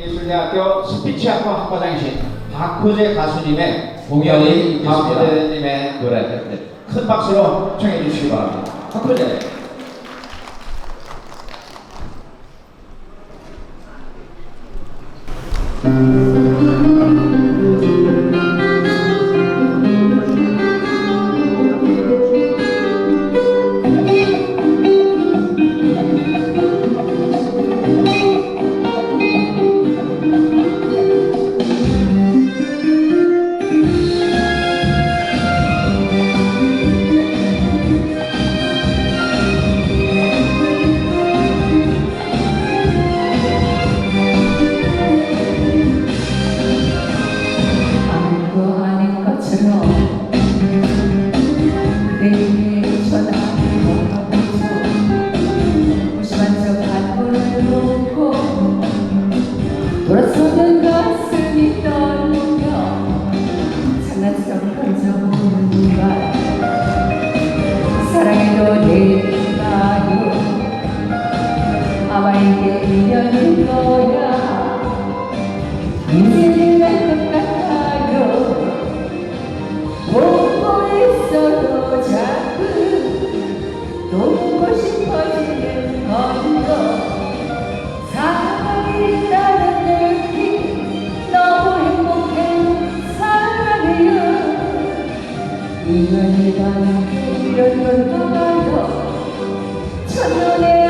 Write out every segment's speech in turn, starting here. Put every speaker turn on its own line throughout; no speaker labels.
예술대학교 스피치학과 학과장이신 박호재 가수님의 공연이. 박호재님의 노래 네, 큰 박수로 청해 주시기 바랍니다. 박호재.
아 것처럼 그대에게 전화하고 무심한 척 안부를 묻고 돌아서는 가슴이 떨리며 장난처럼 던져보는 말 사랑해도 될까요. 아마 이게 인연인 거야. 인생을 있어도 자꾸 또 보고 싶어지는 건거 사랑이 있다는 느낌 너무 행복해 사랑해요. 인연이라는 게 이런 건가 봐요. 첫눈에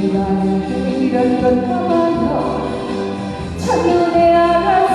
게 이런 건가 봐요 첫눈에 알았